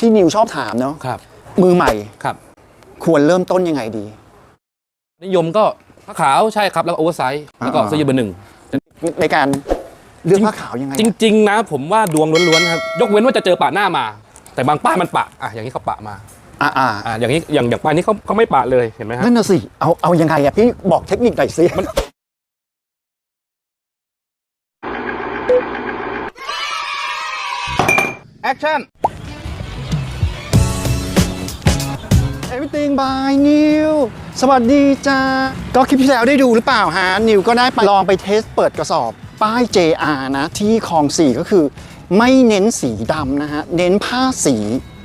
ที่นิวชอบถามเนาะครับ มือใหม่ครับ ควรเริ่มต้นยังไงดี นิยมก็ผ้าขาวใช่ครับ แล้วก็โอเวอร์ไซส์แล้วก็อ่า เสื้อยืดเบอร์หนึ่ง ในการเลือกผ้าขาวยังไงจริง ๆ นะผมว่าดวงล้วนๆครับ ยกเว้นว่าจะเจอปะหน้ามา แต่บางป้ายมันปะอะอย่างนี้เขาปะมาอ่าอ่าอะอย่างนี้อย่างอย่างป้ายนี้เขาเขาไม่ปะเลยเห็นไหมฮะนั่นน่ะสิเอาเอายังไงอะพี่บอกเทคนิคหน่อยสิแอคชั่น Everything by นิวสวัสดีจ้า ก็คลิปที่แล้วได้ดูหรือเปล่าฮะ นิวก็ได้ไปลองไปเทสเปิดกระสอบ ป้าย JR นะ ที่คลองสี่ก็คือไม่เน้นสีดำนะฮะ เน้นผ้าสี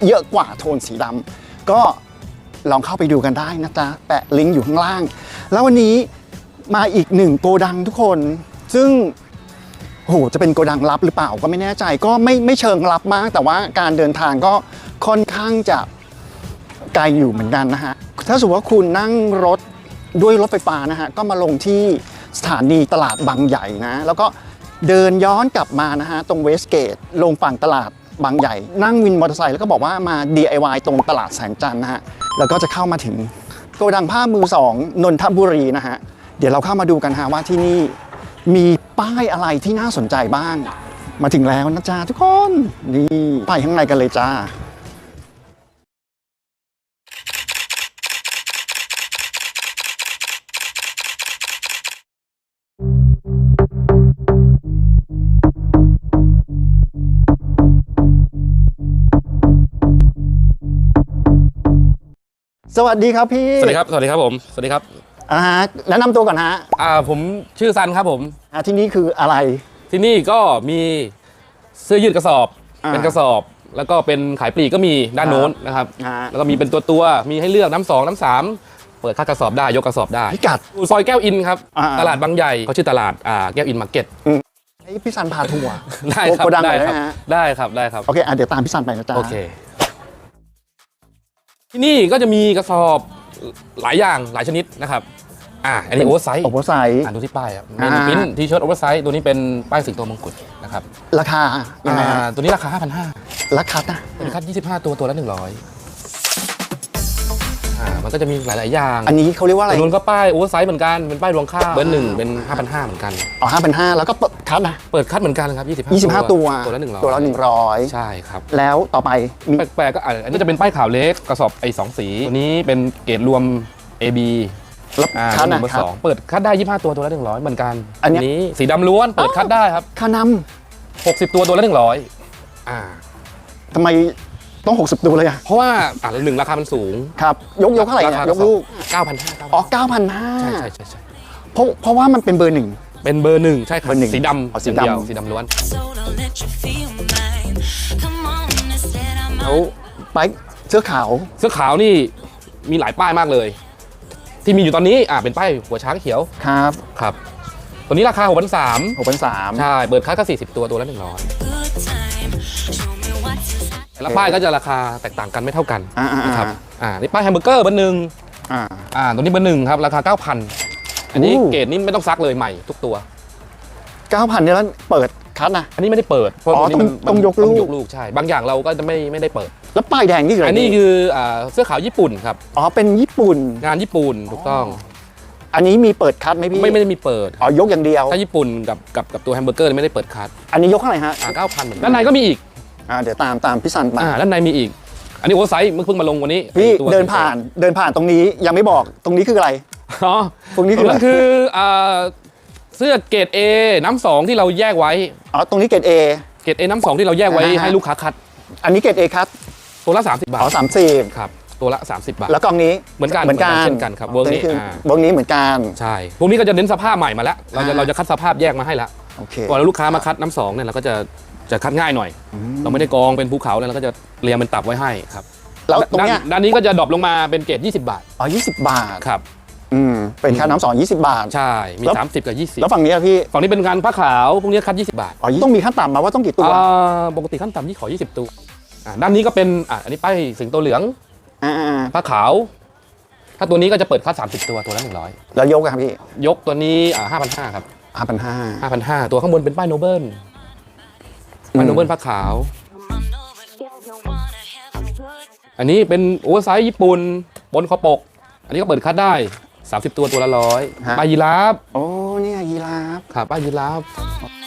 เยอะกว่าโทนสีดำก็ลองเข้าไปดูกันได้นะจ๊ะ แปะลิงก์อยู่ข้างล่าง แล้ววันนี้มาอีกหนึ่งโกดังทุกคน ซึ่งโหจะเป็นโกดังลับหรือเปล่าก็ไม่แน่ใจ ก็ไม่ไม่เชิงลับมาก แต่ว่าการเดินทางก็ค่อนข้างจะ ไกลอยู่เหมือนกันนะฮะ ถ้าสมมติว่าคุณนั่งรถด้วยรถไฟฟ้านะฮะ ก็มาลงที่สถานีตลาดบางใหญ่นะ แล้วก็เดินย้อนกลับมานะฮะ ตรงเวสเกต ลงฝั่งตลาดบางใหญ่ นั่งวินมอเตอร์ไซค์แล้วก็บอกว่ามา DIY ตรงตลาดแสงจันทร์นะฮะ แล้วก็จะเข้ามาถึงโกดังผ้ามือสองนนทบุรีนะฮะ เดี๋ยวเราเข้ามาดูกันฮะว่าที่นี่มีป้ายอะไรที่น่าสนใจบ้าง มาถึงแล้วนะจ๊ะทุกคน นี่ไปข้างในกันเลยจ้า สวัสดีครับพี่สวัสดีครับ สวัสดีครับผม สวัสดีครับอ่าฮะแนะนำตัวก่อนฮะอ่าผมชื่อซันครับผม อ่าที่นี่คืออะไร ที่นี่ก็มีเสื้อยืดกระสอบ อ่าเป็นกระสอบ แล้วก็เป็นขายปลีกก็มีด้านโน้นนะครับฮะแล้วก็มีเป็นตัวตัวๆมีให้เลือกน้ำสองน้ำสามเปิดค่ากระสอบได้ยกกระสอบได้พิกัด อยู่ซอยแก้วอินครับ อ่า ตลาดบางใหญ่เขาชื่อตลาดอ่าแก้วอินมาร์เก็ต ให้พี่สันพาทัวร์ได้ครับโกดังหได้น่อยครับนะฮะได้ครับได้ครับ โอเคอะเดี๋ยวตามพี่สันไปนะจ๊ะ โอเค ที่นี่ก็จะมีกระสอบหลายอย่างหลายชนิดนะครับ อ่าอันนี้โอเวอร์ไซส์โอเวอร์ไซส์อ่านดูที่ป้ายครับอ่าเป็นปิ้นทีเชิร์ตโอเวอร์ไซส์ตัวนี้เป็นป้ายสิงโตมงกุฎนะครับ ราคายังไงอ่าฮะตัวนี้ราคา 5,500ราคานะเป็นคัด25 ตัวตัวละ 100อ่า มันก็จะมีหลาย ๆ อย่างอันนี้เขาเรียกว่าอะไรตัวนู้นก็ป้ายโอเวอร์ไซส์เหมือนกัน เป็นป้ายรวงข้าวเบอร์หนึ่งเป็น5,500เหมือนกัน อ๋อห้าพันห้าแล้วก็เปิดคัดนะเปิดคัดเหมือนกันครับ25ยี่สิบห้าตัว ตัวละ100ตัวละหนึ่งร้อยใช่ครับ แล้วต่อไปมี แปลกๆก็อะอันนี้จะเป็นป้ายขาวเล็กกระสอบไอ้สองสี ตัวนี้เป็นเกรดรวม AB รับอ่าคัดหนึ่นะงเบอครัร์บสองเปิดคัดได้ 25 ตัวตัวละ100 เหมือนกันอันเนี้ย สีดำล้วนเปิดคัดได้ครับ ค่าน60 ตัวตัวละ100อ่าำทำไม ต้อง 60ตัวเลยอะ เพราะว่าอะหนึ่งราคามันสูงครับ ยกยกเท่าไหร่ราเนี่ยคายกลูก 9,500อ๋อใช่ใช่9,500ใช่ใช่เพราะเพราะว่ามันเป็นเบอร์หนึ่ง เป็นเบอร์หนึ่งใช่ครับเบอร์หนึ่งสีดอ๋อำสีสีดำดำสีดำล้วน So don't let you feel mine. Come on, instead I'm แล้วไปเสื้อขาว เสื้อขาวนี่มีหลายป้ายมากเลย ที่มีอยู่ตอนนี้อ่าเป็นป้ายหัวช้างเขียวครับครับตัวนี้ราคา6 3 0 0 6,300ใช่เปิดคัดก็40 ตัวตัวละ100 แต่ละป้ายก็จะราคาแตกต่างกันไม่เท่ากันอ่าอ่านะครับอ่านี่ป้ายแฮมเบอร์เกอร์เบอร์หนึ่งอ่าอ่าตัวนี้เบอร์หนึ่งครับราคา 9,000 อันนี้โอ้เกรดนี่ไม่ต้องซักเลยใหม่ทุกตัว 9,000เนี่ยแล้วเปิดคัดนะอันนี้ไม่ได้เปิดเพราะอ๋อตัวนี้มันต้องมันยกลูกต้องยกลูกใช่ บางอย่างเราก็จะไม่ไม่ได้เปิด แล้วป้ายแดงนี่คืออะไรอันนี้คืออ่าเสื้อขาวญี่ปุ่นครับอ๋อเป็นญี่ปุ่นงานญี่ปุ่นถูกต้อง อันนี้มีเปิดคัดไหมพี่ไม่ไม่ได้มีเปิดอ๋อยกอย่างเดียวถ้าญี่ปุ่นกับกับกับตัวแฮมเบอร์เกอร์ไม่ได้เปิดคัดอันนี้ยกเท่าไหร่ฮะอ่า9,000เหมือนกันด้านในก็มีอีก อ่าเดี๋ยวตามตามพี่สันมาอ่าด้านในมีอีก อันนี้โอเวอร์ไซส์เมื่อเพิ่งมาลงวันนี้พี่ตัวเดินผ่านเดินผ่านตรงนี้ยังไม่บอกตรงนี้คืออะไร อ๋อตรงนี้ตคืรองอะไร นั้นคืออ่าเสื้อเกรด A น้ำสองที่เราแยกไว้ อ๋อตรงนี้เกรดเอเกรด A น้ำสองที่เราแยกไว้อ่าฮะ ให้ลูกค้าคัด อันนี้เกรดเอคัดตัวละ 30 บาอ๋ทอสามสิบครับ ตัวละ 30 บาท แล้วกล่องนี้เหมือนกันเหมือนกันเหมือนกันเช่นกันครับอ๋อเวิร์กนี้ตัวคืออ่าเวิร์กนี้เหมือนกัน ใช่ พวกนี้ก็จะเน้นสภาพใหม่มาแล้ว เราจะอ่า เราจะคัดสภาพแยกมาให้ละโอเคพอลูกค้ามาคัดน้ำสองเนี่ยเราก็จะ จะคัดง่ายหน่อย เราไม่ได้กองเป็นภูเขาเลยเราก็จะเรียงเป็นตับไว้ให้ครับแล้วตรงด้านเนี้ยด้านนี้ก็จะดรอปลงมาเป็นเกรด20 บาทอ๋อยี่สิบบาทครับอืมเป็นค่าน้ำสองยี่สิบบาท ใช่ มีแล้ว30 กับ 20 แล้วฝั่งนี้อะพี่ ฝั่งนี้เป็นงานผ้าขาว พวกนี้คัด 20 บาท อ๋อ ต้องมีขั้นต่ำมาว่าต้องกี่ตัวอ่าปกติขั้นต่ำที่ขอ 20 ตัวอ่าด้านนี้ก็เป็นอ่าอันนี้ป้ายสิงโตเหลืองอ่าผ้าขาว ถ้าตัวนี้ก็จะเปิดคัด30 ตัวตัวละๆแล้วยกอะครับพี่100ยกตัวนี้อ่า5,500 ครับห้าพันห้า5,500 ตัวข้างบนเป็นป้ายโนเบิล ป้ายโนเบิลผ้าขาว Come on over if you wanna have อันนี้เป็นโอเวอร์ไซส์ญี่ปุ่นบนคอปก อันนี้ก็เปิดคัดได้ 30 ตัวตัวละร้อยฮะ ปลายีราฟโอ้เนี่ยยีราฟครับปลายีราฟ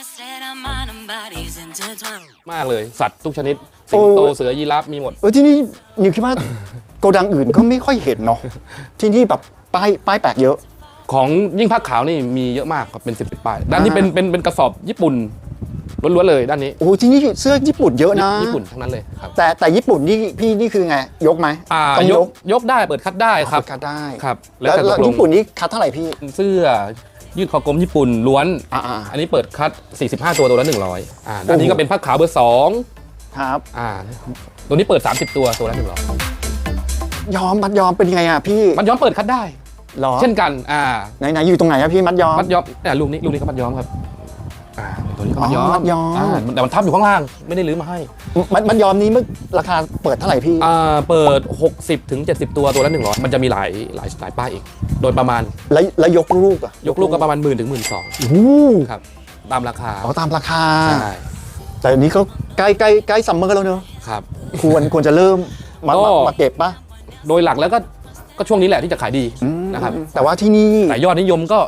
Instead, our mind and bodies intertwine. มากเลยสัตว์ทุกชนิด สิงโตโอ้เสือยีราฟมีหมด เออที่นี่นิวคิดว่าโกดังอื่นก็ไม่ค่อยเห็นเนาะที่นี่แบบป้ายป้ายแปลกเยอะ ของยิ่งผ้าขาวนี่มีเยอะมากครับเป็นสิบสิบป้ายด้านนี้อ่าเป็นเป็นเป็นกระสอบญี่ปุ่น ล้วนๆเลยด้านนี้ โอ้ที่นี่เสื้อญี่ปุ่นเยอะนะ ญี่ปุ่นทั้งนั้นเลยครับแต่แต่ญี่ปุ่นนี่พี่นี่คือไง ยกไหมอ่าต้องยยกกยกได้เปิดคัดได้ครับคัดได้ครับแล้วแต่แล้วตกลงญี่ปุ่นนี่คัดเท่าไหร่พี่ เสื้อยืดคอกลมญี่ปุ่นล้วนอ่าอันนี้เปิดคัด 45 ตัวตัวละ100อ่าด้านนี้ก็เป็นผ้าขาวเบอร์สองๆครับ อ่าตัวนี้เปิด 30 ตัวตัวละ100ยอมมัดยอมเป็นไงอะพี่มัดย้อมเปิดคัดได้ หรอเช่นกันอ่าไหนไหนอยู่ตรงไหนอะพี่มัดยอมมัดย้อมเนี่ยรูปนี้รูปนี้ก็มัดย้อมครับอ่า ตัวนี้ก็มัดย้อมอ๋อมัดย้อมาแต่มันทับอยู่ข้างล่างไม่ได้รื้อมาให้มัดมัดยอมนี้เมื่อราคาเปิดเท่าไหร่พี่ อ่าเปิด 60ถึง70 ตัวตัวละ100 มันจะมีหลายหลายหลายป้ายอีก โดยประมาณแล้วแล้วยกลูกอะยกลูกก็ประมาณหมื่นถึงหมื่นสองโอ้โหครับตามราคาอ๋อตามราคา ใช่แต่อันนี้ก็ใกล้ใกล้ใกล้ซัมเมอร์แล้วเนอะครับ ควรควรจะเริ่มมาก็ มามาเก็บปะโดยหลักแล้วก็ก็ช่วงนี้แหละที่จะขายดีนะครับแต่ว่าที่นี่แต่ยอดนิยมก็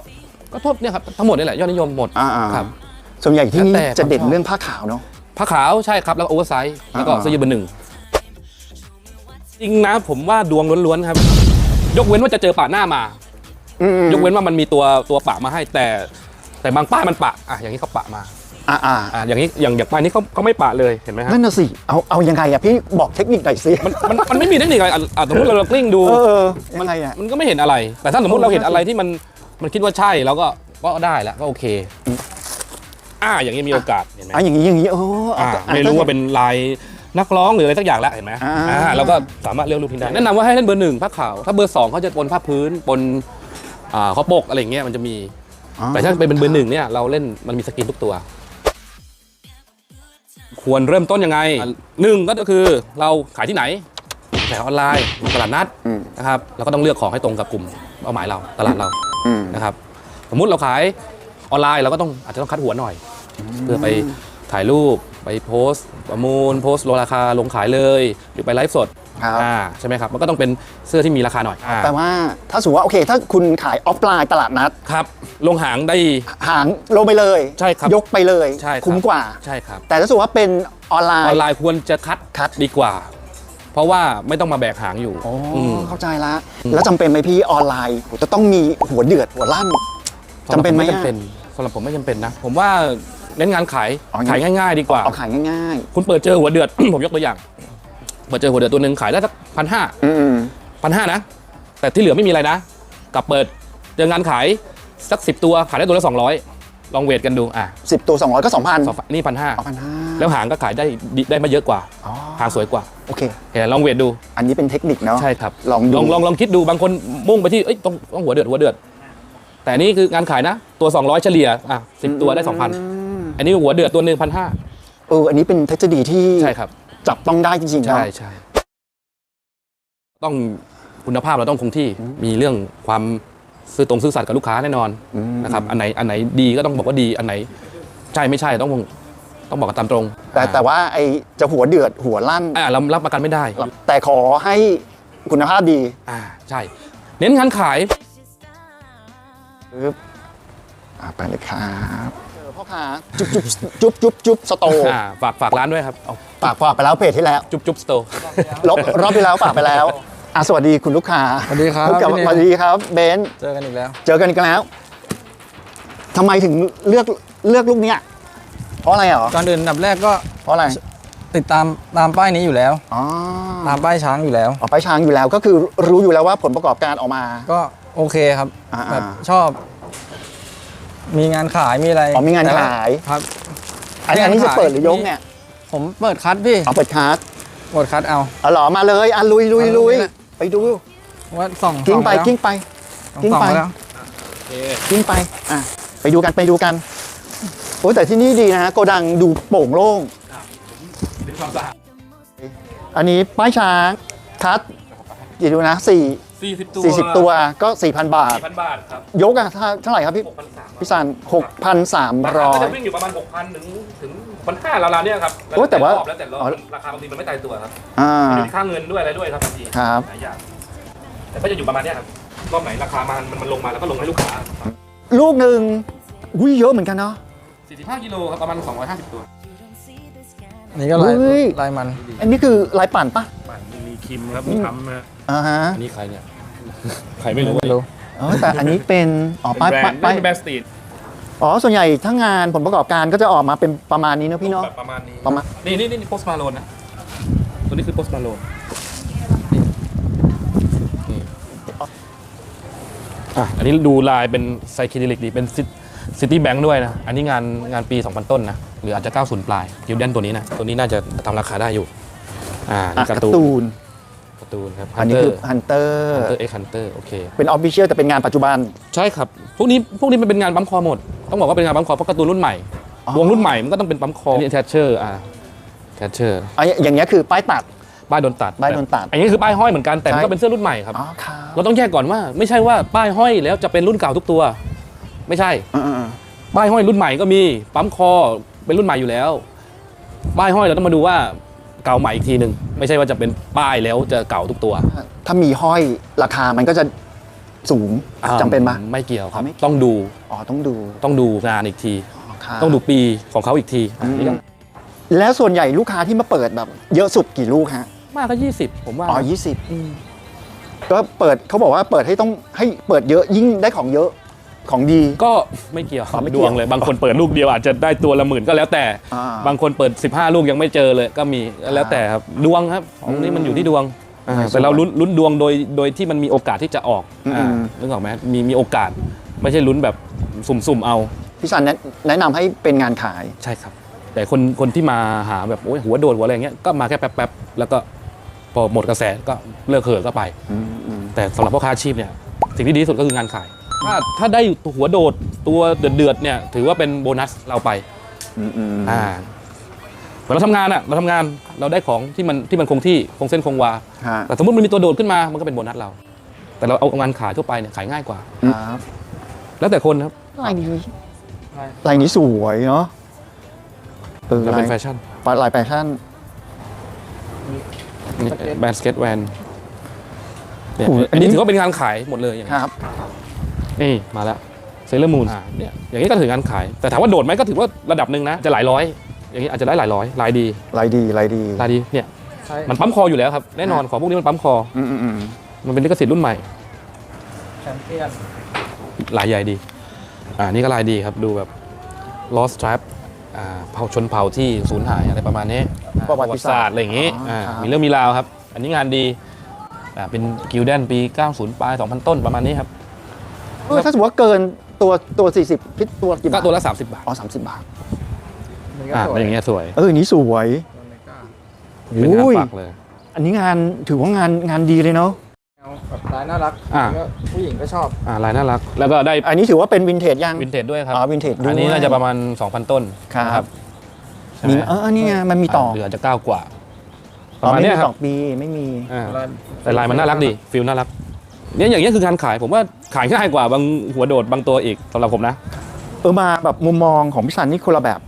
ก็ทั่วเนี่ยครับทั้งหมดนี่แหละยอดนิยมหมดอ่าๆครับ ส่วนใหญ่ที่นี่แล้วแต่จะเด่นความชอบ เรื่องผ้าขาวเนาะ ผ้าขาวใช่ครับ แล้วก็โอเวอร์ไซส์แล้วก็อ่า เสื้อยืดเบอร์หนึ่งจริงนะผมว่าดวงล้วนๆครับ ยกเว้นว่าจะเจอปะหน้ามา อืมยกเว้นว่ามันมีตัวตัวปะมาให้แต่ แต่บางป้ายมันปะอะอย่างนี้เขาปะมาอ่าอ่าอะอย่างนี้อย่างอย่างป้ายนี้เขาเขาไม่ปะเลยเห็นไหมฮะนั่นน่ะสิเอาเอายังไงอะพี่บอกเทคนิคหน่อยสิมันมันมันไม่มีเทคนิคอะไรอะอะสมมติเราเรากลิ้งดู เออยังไงอะ มันก็ไม่เห็นอะไร แต่ถ้าสมมติเราเห็นอะไรที่มันมันคิดว่าใช่เราก็ก็ได้แล้วก็โอเค อ่าอย่างนี้มีโอกาสเห็นไหมอะอย่างนี้อย่างนี้โอ้อ่าอะไม่รู้ว่าเป็นลายนักร้องหรืออะไรสักอย่างแล้วเห็นไหมอ่าอ่าเราก็สามารถเลือกรูปพิมพ์ได้แนะนำว่าให้เล่นเบอร์หนึ่งผ้าขาวถ้าเบอร์สองเขาจะปนผ้าพื้นปนอ่าข้อปกอะไรอย่างเงี้ยมันจะมีอ๋อแต่ถ้าเป็นเบอร์หนึ่งเนี่ยเราเล่นมันมีสกินทุกตัว ควรเริ่มต้นยังไงหนึ่งก็คือเราขายที่ไหนขายออนไลน์ตลาดนัดอืมนะครับเราก็ต้องเลือกของให้ตรงกับกลุ่มเป้าหมายเราตลาดเราอืมนะครับ สมมุติเราขายออนไลน์เราก็ต้องอาจจะต้องคัดหัวหน่อย เพื่อไปถ่ายรูปไปโพสต์ประมูล โพสต์ลดราคาลงขายเลย หรือไปไลฟ์สดครับอ่าใช่ไหมครับ มันก็ต้องเป็นเสื้อที่มีราคาหน่อยอ่าแต่ว่าถ้าสมมติว่าโอเค ถ้าคุณขายออฟไลน์ตลาดนัดครับลงหางได้หางลงไปเลยใช่ครับยกไปเลยใช่ครับคุ้มกว่าใช่ครับ แต่ถ้าสมมติว่าเป็นออนไลอน์อนไลน์ควรจะคัดคัดดีกว่า เพราะว่าไม่ต้องมาแบกหางอยู่อ๋ออมเข้าใจละแล้วจำเป็นไหมพี่ออนไลน์จะต้องมีหัวเดือดหัวลั่นจำเป็นไหมสำรับผไม่จำเป็นสำหรับผมไม่จำเป็นนะ ผมว่า เน้นงานขายอ๋อ ขายง่ายๆ ดีกว่า เอาขายง่ายคุณเปิดเจอหัวเดือด ผมยกตัวอย่าง เปิดเจอหัวเดือดตัวหนึ่งขายได้สักพันห้าๆ อืมพันห้านะ แต่ที่เหลือไม่มีอะไรนะกลับเปิดเจองานขายสักสิบตัวขายได้ตัวละสองร้อยลองเวทกันดูอะสิบตัวสองร้อยก็สองพันสองนี่พันห้าเอาพันห้าแล้วหางก็ขายได้ดีได้มาเยอะกว่า อ๋อหางสวยกว่าโอเค เห็นลองเวทดู อันนี้เป็นเทคนิคเนาะ ใช่ครับลองดู ลองลองลองคิดดูบางคนมุ่งไปที่เอ้ยต้องต้องหัวเดือดหัวเดือด แต่นี่คืองานขายนะ ตัว 200 เฉลี่ยอะสิตัวได้ 2,000 อันนี้หัวเดือดตัวหนึ่งพันห้าเอออันนี้เป็นเทคนิคที่ใช่ครับ จับต้องได้จริงๆใช่เนาะใช่ต้องคุณภาพเราต้องคงที่มีเรื่องความซื่อตรงซื่อสัตย์กับลูกค้าแน่นอนนะครับอันไหนอันไหนดีก็ต้องบอกว่าดีอันไหน ใช่ไม่ใช่ต้องต้องบอกกันตามตรงแต่แต่ว่าไอจะหัวเดือดหัวลั่น อ่าเรารับประกันไม่ได้ แต่ขอให้คุณภาพดีอ่าใช่ เน้นงานขาย ปึ๊บอะไปเลยครับเจ อค้าจุ๊บจุ๊บจุ๊บจุ๊บจุ๊บสโตร์อ่าฝากฝากร้านด้วยครับฝากฝากไปแล้วเพจที่แล้วจุ๊บจุ๊บสโตร์รอบรอบที่แล้วฝากไปแล้วอะสวัสดีคุณลูกค้าสวัสดีครับกลับพี่เนสวัสดีครับเบนซ์เจอกันอีกแล้ว เจอกันอีกแล้วทำไมถึงเลือกเลือกลูกเนี้ยเพราะอะไรเหรอก่อนอื่นอันดับแรกก็เพราะอะไรติดตามตามป้ายนี้อยู่แล้ว อ๋อตามป้ายช้างอยู่แล้ว ออกไปช้างอยู่แล้วก็คือรู้อยู่แล้วว่าผลประกอบการออกมา ก็โอเคครับอ่าๆ แบบชอบ มีงานขายมีอะไรอ๋อมีงานแต่ว่ขาย ครับ อันนี้อันนี้จะเปิดหรือยกเนี่ย ผมเปิดคัดพี่เอาเปิดคาร์ดเปิดคัดเอาเอาเหรอมาเลยอะลุยลุยเอาลุยนี่แหละไปดูว่าส่องกิ้งไปส่อกิ้งไปแล้วกิ้งส่องไปแล้วกิ้งไปอะไปดูกันไปดูกันโอ้ยแต่ที่นี่ดีนะฮะโกดังดูโปร่งโล่งเป็นความสะอาดอันนี้ป้ายช้างคัดกี่ดูนะสี่ 40 ตัวสี่สิบตัวก็สี่พันบาท 4,000 บาทครับยกอะเท่าเท่าไหร่ครับพี่6,300พี่ซันหกพันสามราร้คาอก็ยจะวิ่งอยู่ประมาณ 6,000 ถึงถึงมันห้าราวๆเนี่ยครับโอ้แต่ว่ารอบแล้วแต่รอบอ๋อราคาบางทีมันไม่ตายตัวครับอ่า มันอยู่ที่ค่าเงินด้วยอะไรด้วยครับบางทีครับ หลายอย่างแต่ก็จะอยู่ประมาณเนี้ยครับรอบไหนราคามันมันมันลงมาแล้วก็ลงให้ลูกค้าลูกหนึ่งอุ้ยเยอะเหมือนกันเนาะ 45กิโลครับประมาณ 250 ตัวนี่ก็ลายเฮ้ย ลายมัน อันนี้คือลายปั่นปะมันมีคิมครับมีทำนะอ่าฮะ อันนี้ใครเนี่ย ใครไม่รู้ไม่รู้อ๋อแต่อันนี้เป็นอ๋อป้ายแบรป้านยด์ป้ายแบรนด์สตรีทอ๋อ ส่วนใหญ่ถ้างานผลประกอบการก็จะออกมาเป็นประมาณนี้เนอะพี่เนาะแบบประมาณนี้ ประมาณนี่นี่นี่โพสมาโลนนะ ตัวนี้คือโพสมาโลนอะอันนี้ดูลายเป็นไซคิเดลิกดี เป็นซิตี้แบงค์ด้วยนะ อันนี้งานงานปี 2000 ต้นนะ หรืออาจจะ 90 ปลายกิลเดนตัวนี้นะ ตัวนี้น่าจะทำราคาได้อยู่ อ่าอะนี่การ์การ์ตูตูนนการ์ ตูนครับอันนี้คือฮันเตอร์ฮันเตอร์เอ็กฮันเตอร์โอเค เป็นออฟฟิเชียลแต่เป็นงานปัจจุบัน ใช่ครับ พวกนี้พวกนี้มันเป็นงานปั๊มคอหมด ต้องบอกว่าเป็นงานปั๊มคอเพราะการ์ตูนรุ่นใหม่ อ๋อ วงรุ่นใหม่มันก็ต้องเป็นปั๊มคอนี่แทชเชอร์อ่าแทชเชอร์อะอย่างเงี้ยคือป้ายตัด ป้ายโดนตัดป้ายโดนตัดอันนี้คือป้ายห้อยเหมือนกันแต่มันใช่ ก็เป็นเสื้อรุ่นใหม่ครับ อ๋อครับเราต้องแยกก่อนว่าไม่ใช่ว่าป้ายห้อยแล้วจะเป็นรุ่นเก่าทุกตัว ไม่ใช่อ่าป้ายห้อยรุ่นใหม่ก็มีปั๊มคอเป็นรุ่นใหม่อยู่แล้วป้ายห้อยเราต้องมาดูว่า เก่าใหม่อีกทีหนึ่งไม่ใช่ว่าจะเป็นป้ายแล้วจะเก่าทุกตัวๆถ้ามีห้อยราคามันก็จะสูงจำเป็นปะ ไม่เกี่ยวครับอ๋อไม่เกี่ยว ต้องดูอ๋อต้องดูต้องดูงานอีกที ครับต้องดูปีของเขาอีกทีอืมนี่ก็แล้วส่วนใหญ่ลูกค้าที่มาเปิดแบบ เยอะสุดกี่ลูกฮะมากก็ 20 ผมว่า อ๋อยี่สิบก็เปิดเขาบอกว่าเปิดให้ต้องให้เปิดเยอะยิ่งได้ของเยอะ ของดี ก็ไม่เกี่ยวอ๋อไม่ดเกี่ยววงเลยบางคนเปิดลูกเดียวอาจจะได้ตัวละหมื่นก็แล้วแต่ อ่าบางคนเปิด 15 ลูกยังไม่เจอเลยก็มีแล้วแต่ครับดวงครับของนี้มันอยู่ที่ดวงอืมอ่าแต่เราลุ้นลุ้นดวงโดยโดยที่มันมีโอกาสที่จะออกอืม อ่านึกออกไหมมีมีโอกาส ไม่ใช่ลุ้นแบบสุ่มๆเอา พี่สันแนะแนะนำให้เป็นงานขาย ใช่ครับ แต่คนคนที่มาหาแบบโอ้ยหัวโดดหัวอะไรอย่างเงี้ยก็มาแค่แป๊บๆแล้วก็พอหมดกระแสก็เลิกเหินก็ไป แต่สำหรับพ่อค้าอาชีพเนี่ยสิ่งที่ดีที่สุดก็คืองานขาย ถ้าถ้าได้หัวโดดตัวเดือดๆเนี่ย ถือว่าเป็นโบนัสเราไปอ่าเหมือนเราทำงานอะเราทำงานเราได้ของที่มันที่มันคงที่คงเส้นคงวา ฮะแต่สมมติมันมีตัวโดดขึ้นมามันก็เป็นโบนัสเรา แต่เราเอางานขายทั่วไปเนี่ยขายง่ายกว่า ครับแล้วแต่คนครับลายนี้ลายนี้สวยเนาะเออเราลาเป็ยนแฟชั่นลายแฟชั่น นี่แบรนด์สเก็ตแวนเนี่ยโอ้โหอัอันนนี้นี้ถือว่าเป็นงานขายหมดเลยอย่างคนี้รับ นี่มาแล้วเซเลอร์มูนเนี่ยอย่างนี้ก็ถืองานขาย แต่ถามว่าโดดไหมก็ถือว่าระดับหนึ่งนะจะหลายร้อย อย่างนี้อาจจะได้หลายร้อยลายดีลายดีลายดีลายดีเนี่ยใช่มันปั๊มคออยู่แล้วครับแน่นอนของพวกนี้มันปั๊มคออืมอืมอืมมันเป็นลิขสิทธิ์รุ่นใหม่แชมเปี้ยนลายใหญ่ดีอ่านี่ก็ลายดีครับดูแบบ lost tribe อ่าเผ่าชนเผ่าที่สูญหายอะไรประมาณนี้อ่าประวัติศาสตร์อะไรอย่างงี้อ๋ออ่อ่าครับมีเรื่องมีราวครับ อันนี้งานดีอ่าเป็นกิลเดนปี 90ปลาย 2,000 ต้นประมาณนี้ครับ เออถ้าสมมติว่าเกินตัวตัว 40พิษตัวกี่ก็บาทตัวละ 30 บาท อ๋อ30บาท มันก็อ่าสวยเป็นอย่างเงี้ยสวย เอออนนี้สวยเป็นงานอุ้ยปักเลย อันนี้งานถือว่างานงานดีเลยเนาะเอาแบบลายน่ารักอ่าก็ผู้หญิงก็ชอบอ่าลายน่ารัก แล้วก็ได้อันนี้ถือว่าเป็นวินเทจยังวินเทจด้วยครับ อ๋อวินเทจด้วย อันนี้น่าจะประมาณ 2,000 ต้นครับนะใช่ไหมีมเออนี่ไงมันมีต่อเหลือจะเก้ากว่าปอ๋อระมาณไม่เนี้มียคต่รัอบปีไม่มี อ่าลายแต่ลายมันน่ารักดีฟิลน่ารัก เนี่ยอย่างเงี้ยคือการขายผมว่าขายง่ายกว่าบางหัวโดดบางตัวอีกสำหรับผมนะ เออมาแบบมุมมองของพี่สันนี่คนละแบบ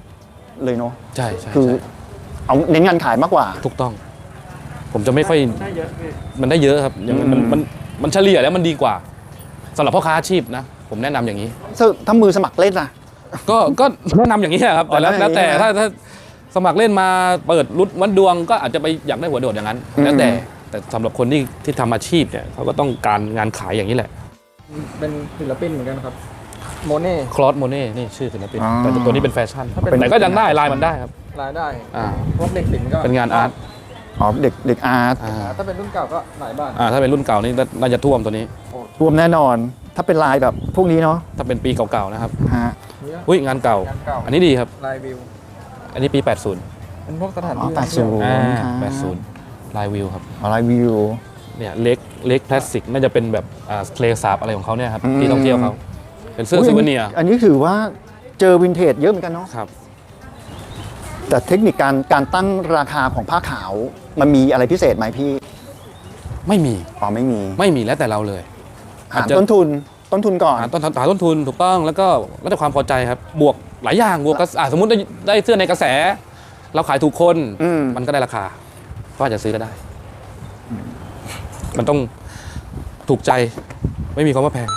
เลยเนาะใช่ใช่คือใช่เอาเน้นงานขายมากกว่า ถูกต้อง ผมจะไม่ค่อยได้เยอะพี่มันได้เยอะครับอย่างมันอืม มันมันเฉลี่ยแล้วมันดีกว่าสำหรับพ่อค้าอาชีพนะ ผมแนะนำอย่างนี้ ถ้ามือสมัครเล่นล่ะก็ก็แนะนำอย่างนี้แหละครับ แต่แล้วอ๋อแล้วแต่แนะนำอย่างนี้นะถ้าถ้าสมัครเล่นมาเปิดรุดวันดวงก็อาจจะไปอยากได้หัวโดดอย่างนั้นอืมแล้วแต่ แต่สำหรับคนที่ที่ทำอาชีพเนี่ยเขาก็ต้องการงานขายอย่างนี้แหละเป็นศิลปินเหมือนกันครับ โมเน่ คลอสโมเน่นี่ชื่อศิลปินอ๋อแต่ตัวนี้เป็นแฟชั่นถ้าเป็น แต่ก็ยังได้ลายมันได้ครับ รายได้อ่า พวกเด็กศิลป์ก็เป็นงานอาร์ตอ๋อเด็กเด็กอาร์ตอ่าถ้าเป็นรุ่นเก่าก็หลายบ้าน อ่าถ้าเป็นรุ่นเก่านี่น่าจะท่วมตัวนี้ รวมแน่นอน ถ้าเป็นลายแบบพวกนี้เนาะถ้าเป็นปีเก่าๆนะครับฮะนี่ก็อุ้ยงานเก่า งานเก่า อันนี้ดีครับ ลายวิว อันนี้ปี 80 เป็นพวกสถานอ๋อที่แปดศูนย์ อ่าครับ80 ลายวิวครับอ๋อลายวิว เนี่ยเล็กเล็กพลาสติกน่าจะเป็นแบบอ่าเคลสาบอะไรของเขาเนี่ยครับอืม ที่ท่องเที่ยวเขาเป็นเสื้อซูเวเนียร์อันนี้ถือว่าเจอวินเทจเยอะเหมือนกันเนาะ ครับแต่เทคนิคการการตั้งราคาของผ้าขาวมันมีอะไรพิเศษไหมพี่ ไม่มีอ๋อไม่มี ไม่มีแล้วแต่เราเลยหาอาจจะ ต้นทุนต้นทุนก่อน หาต้นหาต้นทุนถูกต้องแล้วก็แล้วแต่ความพอใจครับบวกหลายอย่างบวกกระอ่าสมมติได้ได้เสื้อในกระแส เราขายถูกคนอืม มันก็ได้ราคา ก็อาจจะซื้อก็ได้ มันต้องถูกใจไม่มีคำว่าแพง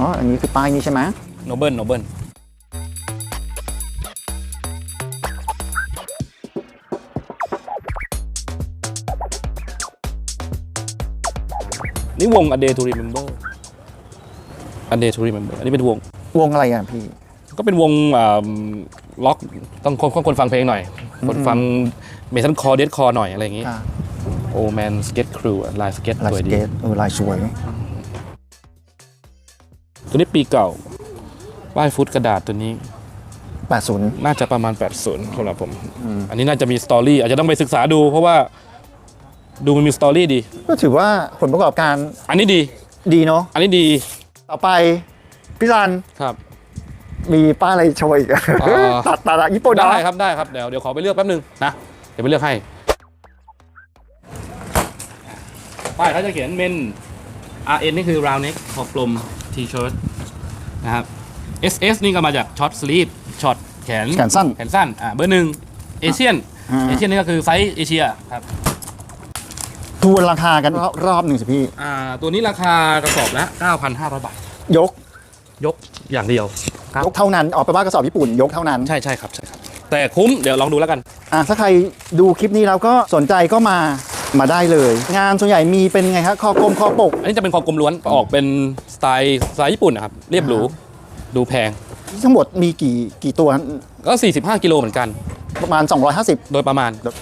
อ๋อ อันนี้คือป้ายนี้ใช่ไหมโนเบิลโนเบิลนี่วง A Day to Remember A Day to Remember อันนี้เป็นวง วงอะไรอะพี่ ก็เป็นวงอ่าล็อกต้องคนคนคนฟังเพลงหน่อย คนฟังเมทัลคอร์เดดคอร์หน่อยอะไรอย่างงี้ค่ะโอแมนสเก็ตครูลายสเก็ตลายสวยสดีเกตเออลายสวย ตัวนี้ปีเก่าป้ายฟุตกระดาษตัวนี้80น่าจะประมาณ 80สำหรับผม อันนี้น่าจะมีสตอรี่อาจจะต้องไปศึกษาดู เพราะว่าดูมันมีสตอรี่ดี ก็ถือว่าผลประกอบการ อันนี้ดี ดีเนาะ อันนี้ดี ต่อไป พี่ซันครับมีป้ายอะไรโชว์อีกอ่า ตัดตัดอะญี่ปุ่นเนอะได้ครับได้ครับเดี๋ยวเดี๋ยวขอไปเลือกแป๊บนึงนะเดี๋ยวไปเลือกให้ป้ายเขาจะเขียนเป็น RN นี่คือ round neck คอกลม T-shirt นะครับ SS นี่ก็มาจากช็อตสลีฟช็อตแขนแขนสั้น แขนสั้นอ่าเบอร์หนึ่งเอเชียนอ่า เอเชียนนี่ก็คือไซส์เอเชียครับทวนราคากันรอบรอบหนึ่งสิพี่ อ่าตัวนี้ราคา กระสอบละ9,500 บาท ยก ยกอย่างเดียว ครับ ยกเท่านั้นออกไปว่ากระสอบญี่ปุ่น ยกเท่านั้นใช่ใช่ครับใช่ครับ แต่คุ้มเดี๋ยวลองดูแล้วกัน อะถ้าใครดูคลิปนี้แล้วก็สนใจก็มามาได้เลย งานส่วนใหญ่มีเป็นไงฮะคอกลมคอปก อันนี้จะเป็นคอกลมล้วนออกเป็นสไตล์สไตล์ญี่ปุ่นนะครับ เรียบหรูอ่าดูแพงทั้งหมดมีกี่กี่ตัวก็ 45 กิโลเหมือนกัน ประมาณ 250 โดยประมาณครับ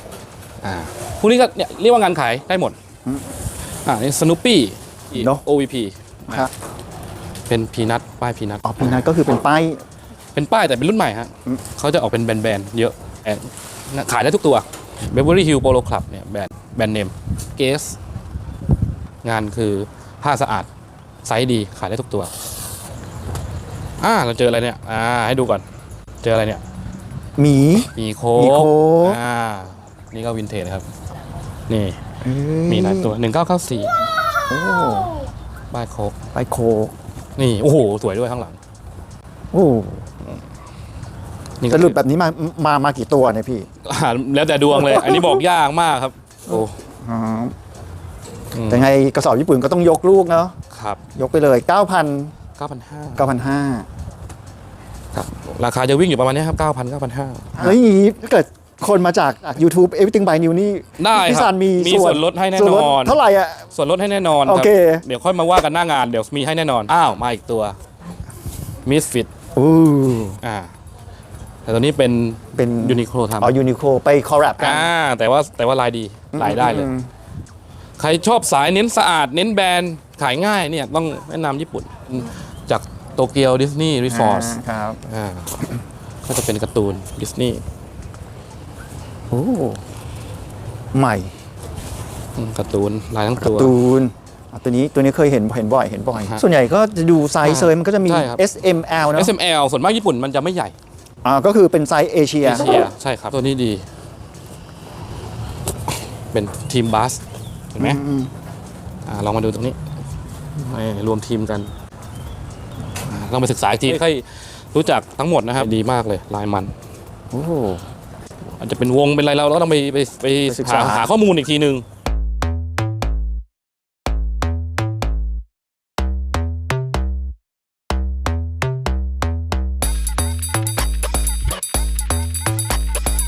อ่าพวกนี้ก็เนี่ยเรียกว่างานขายได้หมด อืมอ่านี่สนุปปี้ เนอะ OVP ครับ เป็นพีนัทป้ายพีนัทอ๋อพีนัทก็คือเป็นป้าย เป็นป้ายแต่เป็นรุ่นใหม่ฮะอืม เขาจะออกเป็นแบรนด์ๆเยอะแอนขายได้ทุกตัว Beverly Hills Polo Club เนี่ยแบรนด์แบรนด์เนมเกสงานคือผ้าสะอาด ไซส์ดีขายได้ทุกตัวอ่าเราเจออะไรเนี่ยอ่าให้ดูก่อน เจออะไรเนี่ย หมี มีโค้มีโค้กกอ่า นี่ก็วินเทจนะครับ นี่เอ้ยมีหลายตัว 1994โอ้ป้ายโค้กไปโคก นี่ โอ้โห สวยด้วยข้างหลัง โอ้นี่จะหลุดแบบนี้มามามากี่ตัวเนี่ยพี่อ่าแล้วแต่ดวงเลย อันนี้บอกยากมากครับ โอ้อ๋ออืมแต่ไงกระสอบญี่ปุ่นก็ต้องยกลูกเนาะครับยกไปเลย 9,000 9,500 9,500ครับ ราคาจะวิ่งอยู่ประมาณเนี้ยครับ9,000 9,500แล้วอย่างนี้ถ้าเกิด คนมาจากอะ YouTube Everything by New นี่ได้พี่ครัซับนมีมีส่วนลดให้แน่ส่วนลดนอน เท่าไหร่อะ ส่วนลดให้แน่นอนโอครับเคเดี๋ยวค่อยมาว่ากันหน้างานเดี๋ยวมีให้แน่นอน อ้าว มาอีกตัว Misfit อู้อ่า แต่ตัวนี้เป็นเป็นยูนิโคลทำอ๋อยูนิโคไปคอร์รัปกันอ่าแต่ว่าแต่ว่าลายดีลายได้เลย อืมใครชอบสายเน้นสะอาด เน้นแบรนด์ขายง่ายเนี่ยต้องแนะนำญี่ปุ่น จากโตเกียวดิสนีย์รีสอร์ทอ่าครับอ่าก็จะเป็นการ์ตูนดิสนีย์ โอ้ใหม่การ์ตูนลายทั้งการตัว์ตูนอะตัวนี้ตัวนี้เคยเห็นเห็นบ่อยเห็นบ่อยฮะส่วนใหญ่ก็จะดูไซส์เลยมันก็จะมีใช่ครับ S M L นะ SML ส่วนมากญี่ปุ่นมันจะไม่ใหญ่อ่าก็คือเป็นไซส์เอเชียเอเชียใช่ครับ ตัวนี้ดี เป็นทีมบัสเห็นไหมอืมอ่าลองมาดูตรงนี้นี่รวมทีมกันอ่าต้องไปศึกษาอีกทีให้รู้จักทั้งหมดนะครับ ดีมากเลยลายมันโอ้ อาจจะเป็นวงเป็นอะไรเราเราต้องไปไปไปไปศึกหาษา หาข้อมูลอีกทีหนึ่ง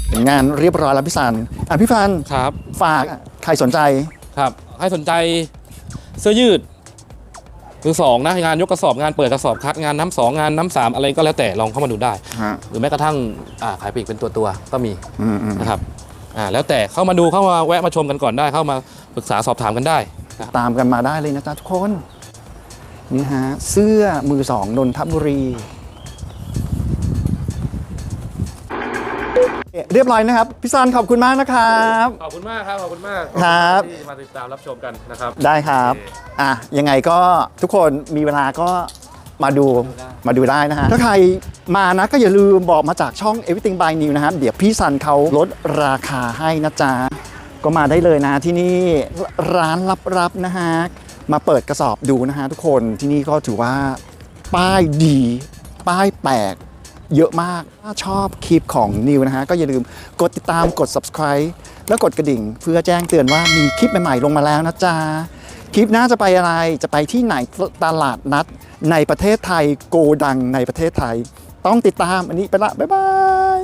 เป็นงานเรียบร้อยแล้วพี่ซันอะพี่ฟันครับ ฝากใครสนใจ ครับให้สนใจเสื้อยืด มือสองนะงานยกกระสอบงานเปิดกระสอบคัดงานน้ำสองงานน้ำสามอะไรก็แล้วแต่ลองเข้ามาดูได้ ฮะหรือแม้กระทั่งอ่าขายปลีกเป็นตัวตัวๆก็มีอืมอืมนะครับอ่าแล้วแต่เข้ามาดูเข้ามาแวะมาชมกันก่อนได้เข้ามาปรึกษาสอบถามกันได้นะครับตามกันมาได้เลยนะจ๊ะทุกคน นี่ฮะ เสื้อมือสองนนทบุรี เรียบร้อยนะครับ พี่ซันขอบคุณมากนะครับ ขอบคุณมากครับ ขอบคุณมากครับ ที่มาติดตามรับชมกันนะครับ ได้ครับโอเคอะ ยังไงก็ทุกคนมีเวลาก็มาดูมาดูได้นะฮะ ถ้าใครมานะก็อย่าลืมบอกมาจากช่อง Everything by New นะฮะเดี๋ยวพี่ซันเขาลดราคาให้นะจ๊ะ ก็มาได้เลยนะที่นี่ร้านลับๆนะฮะ มาเปิดกระสอบดูนะฮะทุกคนที่นี่ก็ถือว่าป้ายดี ป้ายแปลก เยอะมาก ถ้าชอบคลิปของนิวนะฮะ ก็อย่าลืมกดติดตามกด subscribe แล้วกดกระดิ่ง เพื่อแจ้งเตือนว่ามีคลิปใหม่ๆลงมาแล้วนะจ๊ะ คลิปหน้าจะไปอะไรจะไปที่ไหนตลาดนัด ในประเทศไทยโกดังในประเทศไทย ต้องติดตามอันนี้ไปละ บ๊ายบาย